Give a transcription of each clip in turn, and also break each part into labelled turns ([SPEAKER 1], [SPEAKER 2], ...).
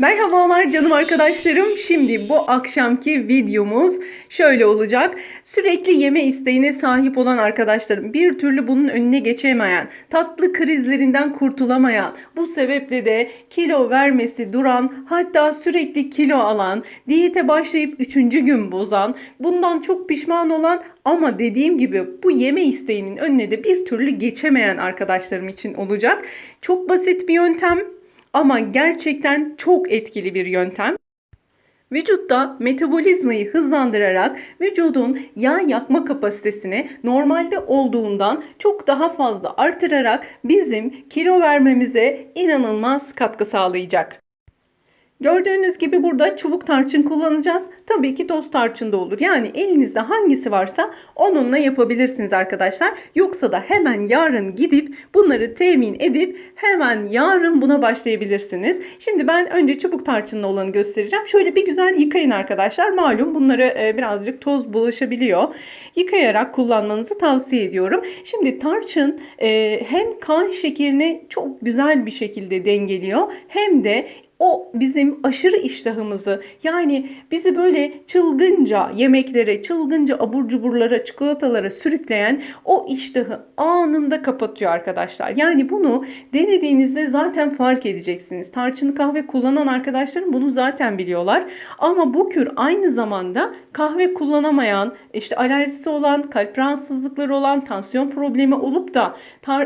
[SPEAKER 1] Merhabalar canım arkadaşlarım. Şimdi bu akşamki videomuz şöyle olacak. Sürekli yeme isteğine sahip olan arkadaşlarım bir türlü bunun önüne geçemeyen, tatlı krizlerinden kurtulamayan, bu sebeple de kilo vermesi duran, hatta sürekli kilo alan, diyete başlayıp 3. gün bozan, bundan çok pişman olan ama dediğim gibi bu yeme isteğinin önüne de bir türlü geçemeyen arkadaşlarım için olacak. Çok basit bir yöntem ama gerçekten çok etkili bir yöntem. Vücutta metabolizmayı hızlandırarak vücudun yağ yakma kapasitesini normalde olduğundan çok daha fazla artırarak bizim kilo vermemize inanılmaz katkı sağlayacak. Gördüğünüz gibi burada çubuk tarçın kullanacağız. Tabii ki toz tarçın da olur. Yani elinizde hangisi varsa onunla yapabilirsiniz arkadaşlar. Yoksa da hemen yarın gidip bunları temin edip hemen yarın buna başlayabilirsiniz. Şimdi ben önce çubuk tarçınlı olanı göstereceğim. Şöyle bir güzel yıkayın arkadaşlar. Malum bunları birazcık toz bulaşabiliyor. Yıkayarak kullanmanızı tavsiye ediyorum. Şimdi tarçın hem kan şekerini çok güzel bir şekilde dengeliyor hem de o bizim aşırı iştahımızı yani bizi böyle çılgınca yemeklere, çılgınca abur cuburlara, çikolatalara sürükleyen o iştahı anında kapatıyor arkadaşlar. Yani bunu denediğinizde zaten fark edeceksiniz. Tarçınlı kahve kullanan arkadaşlarım bunu zaten biliyorlar. Ama bu kür aynı zamanda kahve kullanamayan, işte alerjisi olan, kalp rahatsızlıkları olan, tansiyon problemi olup da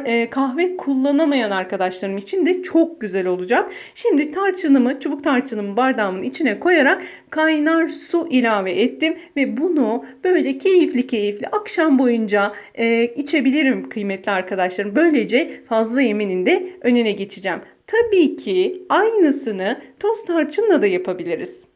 [SPEAKER 1] e, kahve kullanamayan arkadaşlarım için de çok güzel olacak. Şimdi tarçın tarçınımı, çubuk tarçınımı bardağımın içine koyarak kaynar su ilave ettim ve bunu böyle keyifli keyifli akşam boyunca e, içebilirim kıymetli arkadaşlarım. Böylece fazla yemenin de önüne geçeceğim. Tabii ki aynısını toz tarçınla da yapabiliriz.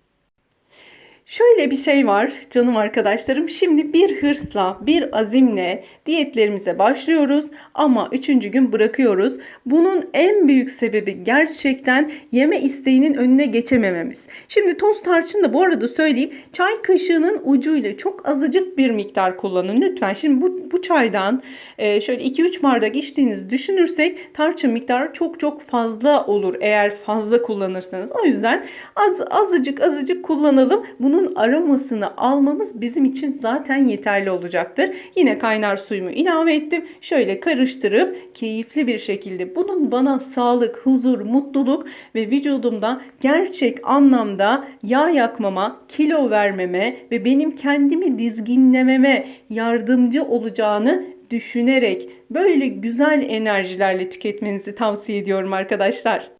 [SPEAKER 1] Şöyle bir şey var canım arkadaşlarım. Şimdi bir hırsla, bir azimle diyetlerimize başlıyoruz ama üçüncü gün bırakıyoruz. Bunun en büyük sebebi gerçekten yeme isteğinin önüne geçemememiz. Şimdi toz tarçın da bu arada söyleyeyim çay kaşığının ucuyla çok azıcık bir miktar kullanın lütfen. Şimdi bu, bu çaydan e, şöyle 2-3 bardak içtiğinizi düşünürsek tarçın miktarı çok çok fazla olur eğer fazla kullanırsanız. O yüzden az azıcık azıcık kullanalım. Bunu bunun aromasını almamız bizim için zaten yeterli olacaktır. Yine kaynar suyumu ilave ettim. Şöyle karıştırıp keyifli bir şekilde bunun bana sağlık, huzur, mutluluk ve vücudumda gerçek anlamda yağ yakmama, kilo vermeme ve benim kendimi dizginlememe yardımcı olacağını düşünerek böyle güzel enerjilerle tüketmenizi tavsiye ediyorum arkadaşlar.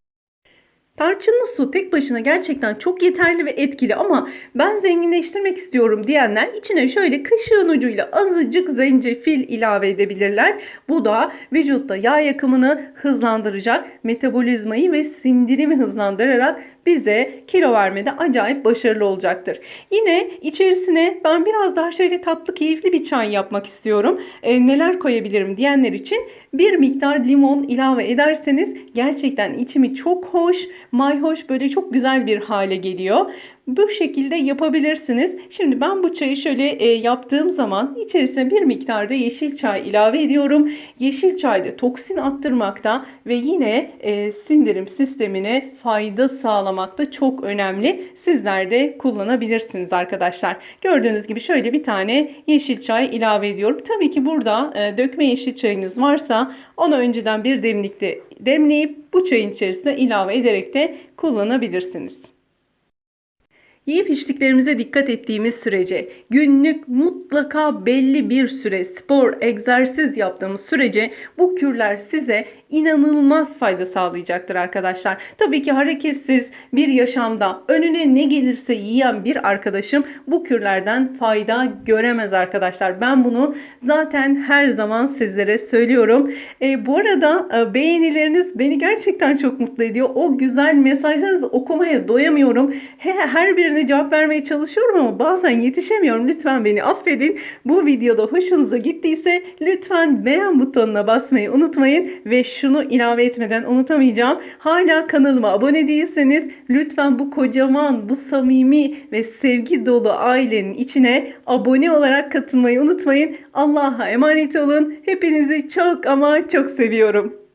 [SPEAKER 1] Tarçınlı su tek başına gerçekten çok yeterli ve etkili ama ben zenginleştirmek istiyorum diyenler içine şöyle kaşığın ucuyla azıcık zencefil ilave edebilirler. Bu da vücutta yağ yakımını hızlandıracak, metabolizmayı ve sindirimi hızlandırarak bize kilo vermede acayip başarılı olacaktır. Yine içerisine ben biraz daha şöyle tatlı keyifli bir çay yapmak istiyorum. E, neler koyabilirim diyenler için bir miktar limon ilave ederseniz gerçekten içimi çok hoş, mayhoş böyle çok güzel bir hale geliyor. Bu şekilde yapabilirsiniz. Şimdi ben bu çayı şöyle e, yaptığım zaman içerisine bir miktarda yeşil çay ilave ediyorum. Yeşil çay da toksin attırmakta ve yine e, sindirim sistemine fayda sağlamakta çok önemli. Sizler de kullanabilirsiniz arkadaşlar. Gördüğünüz gibi şöyle bir tane yeşil çay ilave ediyorum. Tabii ki burada e, dökme yeşil çayınız varsa onu önceden bir demlikte demleyip bu çayın içerisine ilave ederek de kullanabilirsiniz. Yiyip içtiklerimize dikkat ettiğimiz sürece, günlük mutlaka belli bir süre spor, egzersiz yaptığımız sürece bu kürler size inanılmaz fayda sağlayacaktır arkadaşlar. Tabii ki hareketsiz bir yaşamda önüne ne gelirse yiyen bir arkadaşım bu kürlerden fayda göremez arkadaşlar. Ben bunu zaten her zaman sizlere söylüyorum. E, bu arada e, beğenileriniz beni gerçekten çok mutlu ediyor. O güzel mesajlarınızı okumaya doyamıyorum. He, her birine cevap vermeye çalışıyorum ama bazen yetişemiyorum. Lütfen beni affedin. Bu videoda hoşunuza gittiyse lütfen beğen butonuna basmayı unutmayın ve şunu ilave etmeden unutamayacağım. Hala kanalıma abone değilseniz lütfen bu kocaman, bu samimi ve sevgi dolu ailenin içine abone olarak katılmayı unutmayın. Allah'a emanet olun. Hepinizi çok ama çok seviyorum.